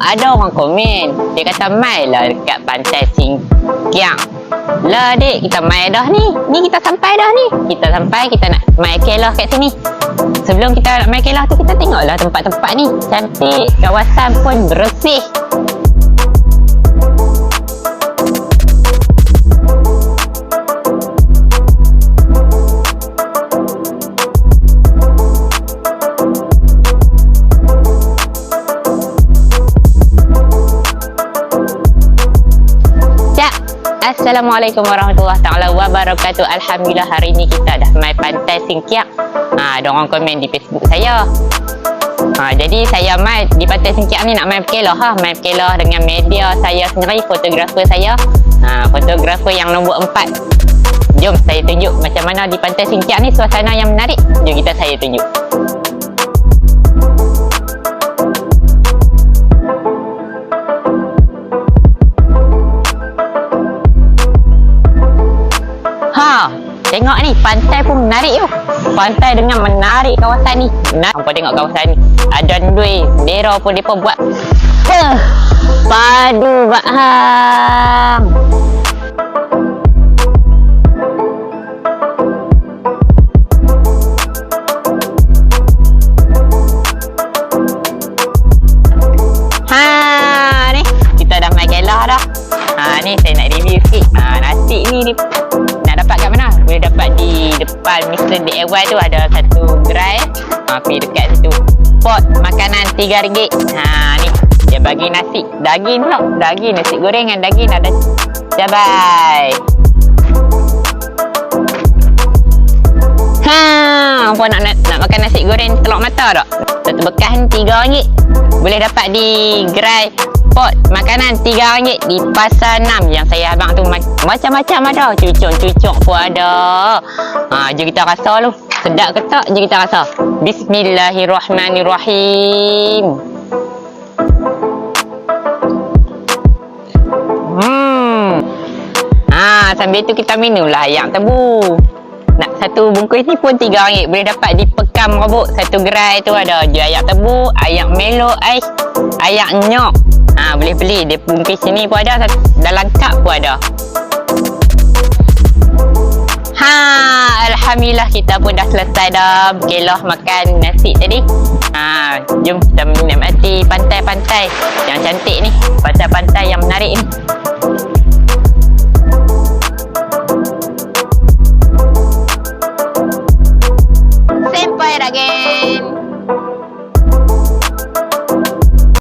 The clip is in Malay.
ada orang komen. Dia kata mai lah dekat pantai Singkiang. Lah dek, kita mai dah ni. Ni kita sampai dah ni. Kita sampai, kita nak mai kelah kat sini. Sebelum kita nak mai kelah tu, kita tengoklah tempat-tempat ni. Cantik, kawasan pun bersih. Assalamualaikum warahmatullahi taala wabarakatuh. Alhamdulillah hari ni kita dah mai pantai Singkiak. Ha, ada orang komen di Facebook saya. Ha, jadi saya mai di pantai Singkiak ni nak main berkelah ha, main berkelah dengan media saya sendiri, fotografer saya. Ha, fotografer yang nombor empat. Jom saya tunjuk macam mana di pantai Singkiak ni suasana yang menarik. Jom kita saya tunjuk. Tengok ni pantai pun menarik tu. Pantai dengan menarik kawasan ni. Nah, hampa tengok kawasan ni. Ada ndui, bendera pun depa buat. Huh, padu bak hang. Ha ni kita dah main kelah dah. Ha ni saya nak review sikit. Ha depan Mr. DIY tu ada satu gerai. Ha pergi dekat situ. Pot makanan RM3. Ha ni dia bagi nasi. Daging pula. Daging nasi goreng dengan daging ada cabai. Ha, apa nak, nak nak makan nasi goreng telur mata tak? Satu bekas ni RM3. Boleh dapat di gerai pot makanan RM3 di Pasar 6 yang saya abang tu ma- macam-macam ada. Cucuk-cucuk pun ada. Ha, jom kita rasa lu. Sedap ke tak? Jom kita rasa. Bismillahirrahmanirrahim. Hmm. Ha, sambil tu kita minum lah ayam tebu. Nak satu bungkus ni pun RM3. Boleh dapat di Pekam Rabuk. Satu gerai tu ada jual ayam tebu, ayam melo, ais, ayam nyok. Ha, boleh beli. Dia bungkus sini pun ada. Dalam kap pun ada. Ha, Alhamdulillah kita pun dah selesai dah berkelah makan nasi tadi. Ha, jom kita menikmati pantai-pantai yang cantik ni. Pantai-pantai yang menarik ni.